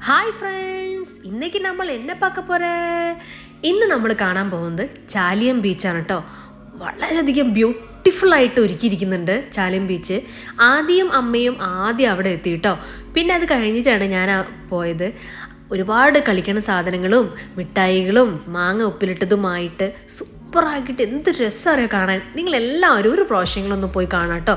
Hi friends ഇന്നേക്ക് നമ്മൾ എന്നെ പാക്ക പോരേ? ഇന്ന് നമ്മൾ കാണാൻ പോകുന്നത് ചാലിയം ബീച്ചാണ് കേട്ടോ വളരെയധികം ബ്യൂട്ടിഫുൾ ആയിട്ട് ഒരുക്കിയിരിക്കുന്നുണ്ട് ചാലിയം ബീച്ച് ആദ്യം അമ്മയും ആദ്യം അവിടെ എത്തി കേട്ടോ പിന്നെ അത് കഴിഞ്ഞിട്ടാണ് ഞാൻ പോയത്. ഒരുപാട് കളിക്കണ സാധനങ്ങളും മിഠായികളും മാങ്ങ ഉപ്പിലിട്ടതുമായിട്ട് സൂപ്പറാക്കിയിട്ട് എന്ത് രസമറിയോ കാണാൻ? നിങ്ങളെല്ലാവരും ഒരു പ്രാവശ്യങ്ങളൊന്ന് പോയി കാണാം കേട്ടോ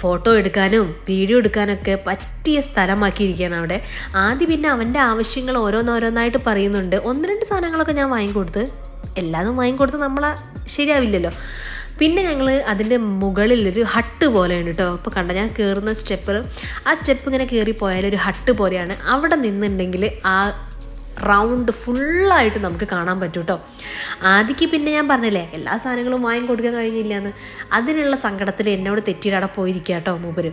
ഫോട്ടോ എടുക്കാനും വീഡിയോ എടുക്കാനൊക്കെ പറ്റിയ സ്ഥലമാക്കിയിരിക്കുകയാണ് അവിടെ. ആദ്യം പിന്നെ അവന്റെ ആവശ്യങ്ങൾ ഓരോന്നോരോന്നായിട്ട് പറയുന്നുണ്ട്. ഒന്ന് രണ്ട് സാധനങ്ങളൊക്കെ ഞാൻ വാങ്ങിക്കൊടുത്ത്. എല്ലാതും വാങ്ങിക്കൊടുത്ത് നമ്മളെ ശരിയാവില്ലല്ലോ. പിന്നെ ഞങ്ങൾ അതിന്റെ മുകളിൽ ഒരു ഹട്ട് പോലെയാണ് കേട്ടോ ഇപ്പോൾ കണ്ട ഞാൻ കയറുന്ന സ്റ്റെപ്പ് ആ സ്റ്റെപ്പ് ഇങ്ങനെ കയറി പോയാൽ ഒരു ഹട്ട് പോലെയാണ്. അവിടെ നിന്നുണ്ടെങ്കിൽ ആ റൗണ്ട് ഫുള്ളായിട്ട് നമുക്ക് കാണാൻ പറ്റും കേട്ടോ ആദ്യക്ക് പിന്നെ ഞാൻ പറഞ്ഞില്ലേ എല്ലാ സാധനങ്ങളും വാങ്ങി കൊടുക്കാൻ കഴിഞ്ഞില്ല എന്ന് അതിനുള്ള സങ്കടത്തിൽ എന്നോട് തെറ്റിയിട്ട് പോയിരിക്കുക കേട്ടോ മൂപ്പര്.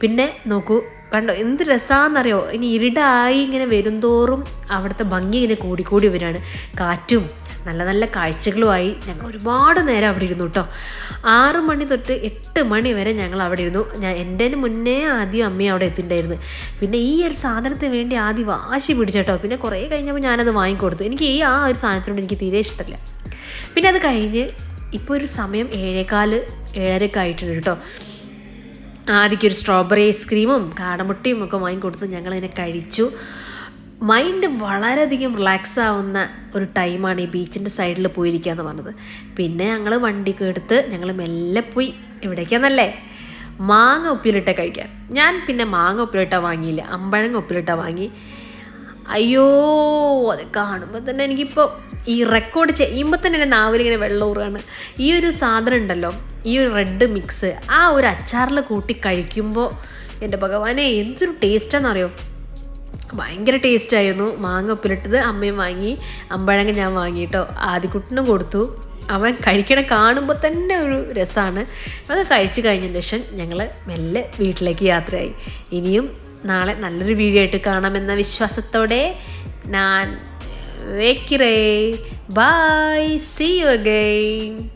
പിന്നെ നോക്കൂ കണ്ടോ എന്ത് രസമാണെന്നറിയോ ഇനി ഇരുടായി ഇങ്ങനെ വരുംതോറും അവിടുത്തെ ഭംഗി ഇങ്ങനെ കൂടിക്കൂടി വരികയാണ് കാറ്റും നല്ല നല്ല കാഴ്ചകളുമായി ഞങ്ങൾ ഒരുപാട് നേരം അവിടെ ഇരുന്നു കേട്ടോ ആറ് മണി തൊട്ട് എട്ട് മണി വരെ ഞങ്ങൾ അവിടെ ഇരുന്നു. ഞാൻ എന്റെ മുന്നേ ആദ്യം അമ്മയും അവിടെ എത്തിണ്ടായിരുന്നു. പിന്നെ ഈ ഒരു സാധനത്തിന് വേണ്ടി ആദ്യം വാശി പിടിച്ചേട്ടോ പിന്നെ കുറേ കഴിഞ്ഞപ്പോൾ ഞാനത് വാങ്ങിക്കൊടുത്തു. എനിക്ക് ഈ ആ ഒരു സാധനത്തിനോട് എനിക്ക് തീരെ ഇഷ്ടമല്ല പിന്നെ അത് കഴിഞ്ഞ് ഇപ്പോൾ ഒരു സമയം ഏഴേക്കാൽ ഏഴരയൊക്കെ ആയിട്ടുണ്ട് കേട്ടോ ആദ്യക്കൊരു സ്ട്രോബെറി ഐസ്ക്രീമും കാടമുട്ടിയും ഒക്കെ വാങ്ങിക്കൊടുത്ത് ഞങ്ങളതിനെ കഴിച്ചു. മൈൻഡ് വളരെയധികം റിലാക്സ് ആവുന്ന ഒരു ടൈമാണ് ഈ ബീച്ചിന്റെ സൈഡിൽ പോയിരിക്കുക എന്ന് പറഞ്ഞത്. പിന്നെ ഞങ്ങൾ വണ്ടി എടുത്ത് ഞങ്ങൾ മെല്ലെ പോയി എവിടേക്കാന്നല്ലേ? മാങ്ങ ഉപ്പിലിട്ട കഴിക്കാൻ. ഞാൻ പിന്നെ മാങ്ങ ഉപ്പിലിട്ട വാങ്ങിയില്ല. അമ്പഴങ്ങ ഉപ്പിലിട്ട വാങ്ങി. അയ്യോ അത് കാണുമ്പോൾ തന്നെ എനിക്കിപ്പോൾ ഈ റെക്കോർഡ് ചെയ്യുമ്പോൾ തന്നെ എന്റെ നാവിലിങ്ങനെ വെള്ളമൂറുകയാണ് ഈ ഒരു സാധനം ഉണ്ടല്ലോ ഈ ഒരു റെഡ് മിക്സ് ആ ഒരു അച്ചാറിൽ കൂട്ടി കഴിക്കുമ്പോൾ എന്റെ ഭഗവാനെ എന്തൊരു ടേസ്റ്റാണെന്നറിയോ ഭയങ്കര ടേസ്റ്റായിരുന്നു മാങ്ങ ഉപ്പിലിട്ടത് അമ്മയും വാങ്ങി. അമ്പഴങ്ങ ഞാൻ വാങ്ങി കേട്ടോ ആദ്യക്കുട്ടിനും കൊടുത്തു. അവൻ കഴിക്കണ കാണുമ്പോൾ തന്നെ ഒരു രസമാണ് അത് കഴിച്ചു കഴിഞ്ഞതിന് ശേഷം ഞങ്ങൾ മെല്ലെ വീട്ടിലേക്ക് യാത്രയായി. ഇനിയും നാളെ നല്ലൊരു വീഡിയോ ആയിട്ട് കാണാമെന്ന വിശ്വാസത്തോടെ ഞാൻ വെക്കിറേ ബൈ സി യു അഗൈൻ